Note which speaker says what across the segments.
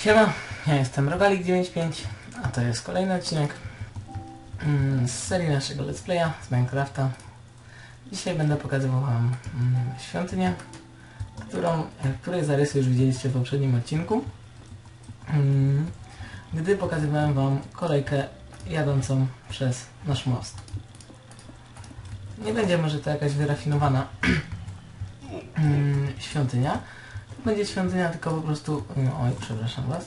Speaker 1: Siema, ja jestem Rogalik95, a to jest kolejny odcinek mm, z serii naszego let's playa z Minecrafta. Dzisiaj będę pokazywał wam mm, świątynię, którą, której zarysy już widzieliście w poprzednim odcinku, mm, gdy pokazywałem wam kolejkę jadącą przez nasz most. Nie będzie może to jakaś wyrafinowana świątynia, będzie świątynia tylko po prostu... no, Oj, przepraszam was.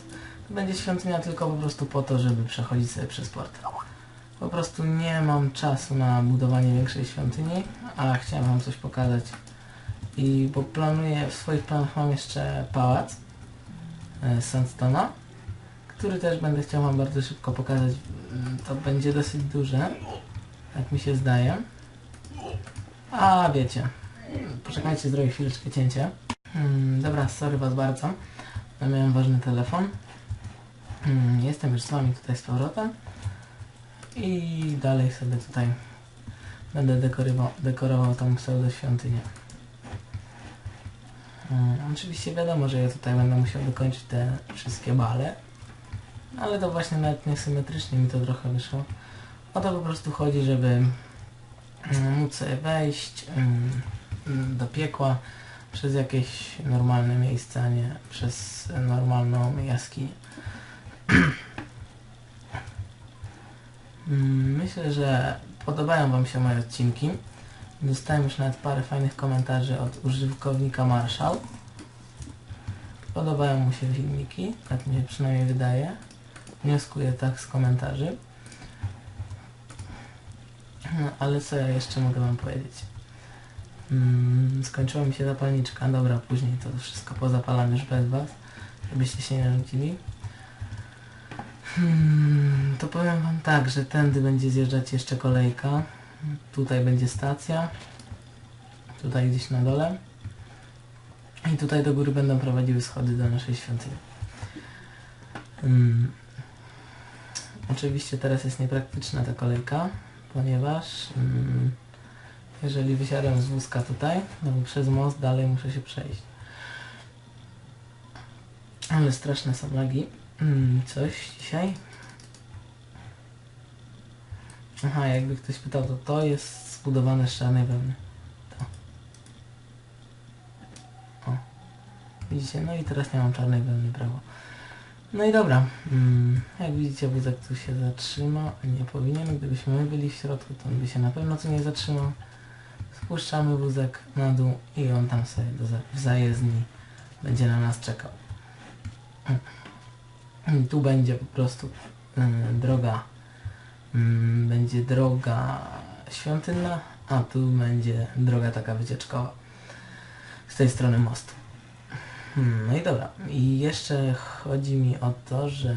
Speaker 1: Będzie świątynia tylko po prostu po to, żeby przechodzić sobie przez portal. Po prostu nie mam czasu na budowanie większej świątyni, a chciałem wam coś pokazać. I bo planuję, w swoich planach mam jeszcze pałac e, Sandstona, który też będę chciał wam bardzo szybko pokazać. Mm, To będzie dosyć duże, jak mi się zdaje. A wiecie, poczekajcie, zrobię chwileczkę cięcie. Hmm, dobra, sorry was bardzo. Miałem ważny telefon. Hmm, jestem już z wami tutaj z powrotem. I dalej sobie tutaj będę dekorował, dekorował tą pseudo świątynię. Hmm, oczywiście wiadomo, że ja tutaj będę musiał dokończyć te wszystkie bale. Ale to właśnie nawet niesymetrycznie mi to trochę wyszło. O to po prostu chodzi, żeby mm, móc wejść mm, mm, do piekła przez jakieś normalne miejsce, a nie przez normalną jaskinię. Myślę, że podobają Wam się moje odcinki. Dostałem już nawet parę fajnych komentarzy od użytkownika Marshall. Podobają mu się filmiki, tak mi się przynajmniej wydaje. Wnioskuję tak z komentarzy. No, ale co ja jeszcze mogę Wam powiedzieć? Mm, skończyła mi się zapalniczka, dobra, później to wszystko pozapalam już bez Was, żebyście się nie nudzili. Hmm, to powiem Wam tak, że tędy będzie zjeżdżać jeszcze kolejka. Tutaj będzie stacja. Tutaj gdzieś na dole. I tutaj do góry będą prowadziły schody do naszej świątyni. Hmm. Oczywiście teraz jest niepraktyczna ta kolejka, ponieważ mm, jeżeli wysiadam z wózka tutaj, no bo przez most dalej muszę się przejść. Ale straszne są lagi. Mm, coś dzisiaj. Aha, jakby ktoś pytał, to to jest zbudowane z czarnej wełny. To. O. Widzicie? No i teraz nie mam czarnej wełny, brawo. No i dobra. Mm, jak widzicie, wózek tu się zatrzyma. Nie powinien. Gdybyśmy my byli w środku, to on by się na pewno tu nie zatrzymał. Spuszczamy wózek na dół i on tam sobie do w zajezdni będzie na nas czekał. Tu będzie po prostu y, droga mm, będzie droga świątynna, a tu będzie droga taka wycieczkowa z tej strony mostu. Hmm, No i dobra. I jeszcze chodzi mi o to, że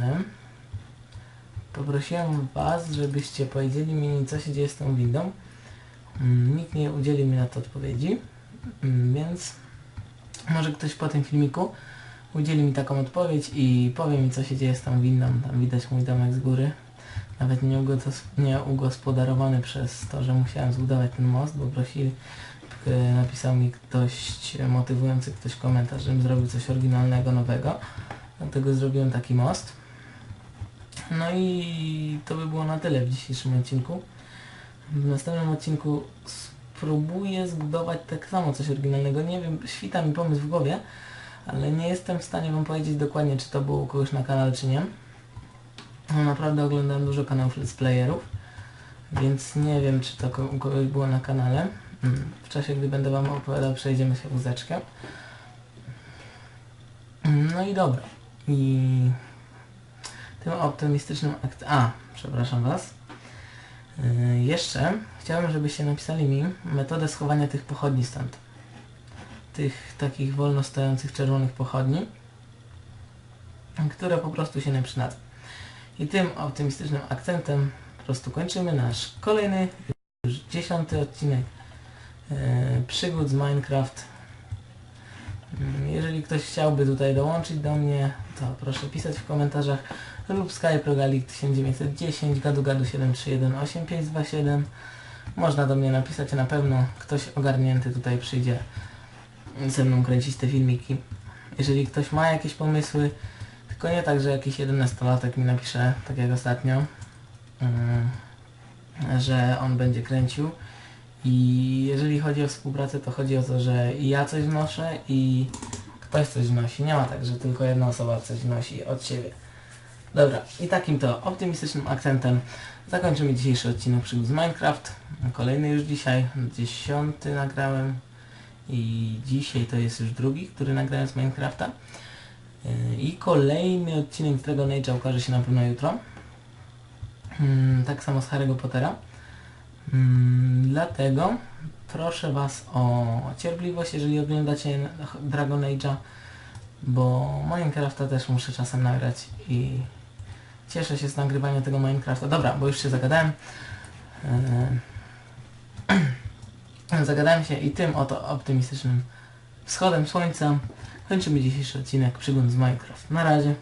Speaker 1: poprosiłem Was, żebyście powiedzieli mi, co się dzieje z tą windą. Mm, Nikt nie udzielił mi na to odpowiedzi, Mm, więc może ktoś po tym filmiku udzieli mi taką odpowiedź i powie mi, co się dzieje z tą windą. Tam widać mój domek z góry. Nawet nie, ugos- nie ugospodarowany przez to, że musiałem zbudować ten most, bo prosili, e, napisał mi ktoś motywujący ktoś komentarz, żebym zrobił coś oryginalnego, nowego. Dlatego zrobiłem taki most. No i to by było na tyle w dzisiejszym odcinku. W następnym odcinku spróbuję zbudować tak samo coś oryginalnego. Nie wiem, świta mi pomysł w głowie, ale nie jestem w stanie wam powiedzieć dokładnie, czy to było u kogoś na kanale, czy nie. No, naprawdę oglądałem dużo kanałów let's playerów, więc nie wiem, czy to u kogoś było na kanale. Mm, W czasie, gdy będę wam opowiadał, przejdziemy się wózeczkiem. Mm, No i dobra. I tym optymistycznym akt... A, przepraszam was. Yy, jeszcze chciałbym, żebyście napisali mi metodę schowania tych pochodni stąd. Tych takich wolno stojących czerwonych pochodni, które po prostu się nie przydadzą. I tym optymistycznym akcentem po prostu kończymy nasz kolejny, już dziesiąty odcinek yy, przygód z Minecraft. Mm, Jeżeli ktoś chciałby tutaj dołączyć do mnie, to proszę pisać w komentarzach lub Skype Rogalik 1910 gadu gadu 7318527 Można do mnie napisać, na pewno ktoś ogarnięty tutaj przyjdzie ze mną kręcić te filmiki. Jeżeli ktoś ma jakieś pomysły, Tylko nie tak, że jakiś 11-latek mi napisze, tak jak ostatnio, mm, że on będzie kręcił. I jeżeli chodzi o współpracę, to chodzi o to, że ja coś wnoszę i ktoś coś wnosi. Nie ma tak, że tylko jedna osoba coś wnosi od siebie. Dobra, i takim to optymistycznym akcentem zakończymy dzisiejszy odcinek przygód z Minecraft. Kolejny już dzisiaj, dziesiąty nagrałem i dzisiaj to jest już drugi, który nagrałem z Minecrafta. I kolejny odcinek z Dragon Age'a ukaże się na pewno jutro. Mm, Tak samo z Harry'ego Pottera. Mm, Dlatego proszę Was o cierpliwość, jeżeli oglądacie Dragon Age'a, bo Minecrafta też muszę czasem nagrać i cieszę się z nagrywania tego Minecrafta. Dobra, bo już się zagadałem. Yy, Zagadałem się i tym oto optymistycznym wschodem słońca kończymy dzisiejszy odcinek przygód z Minecraft. Na razie.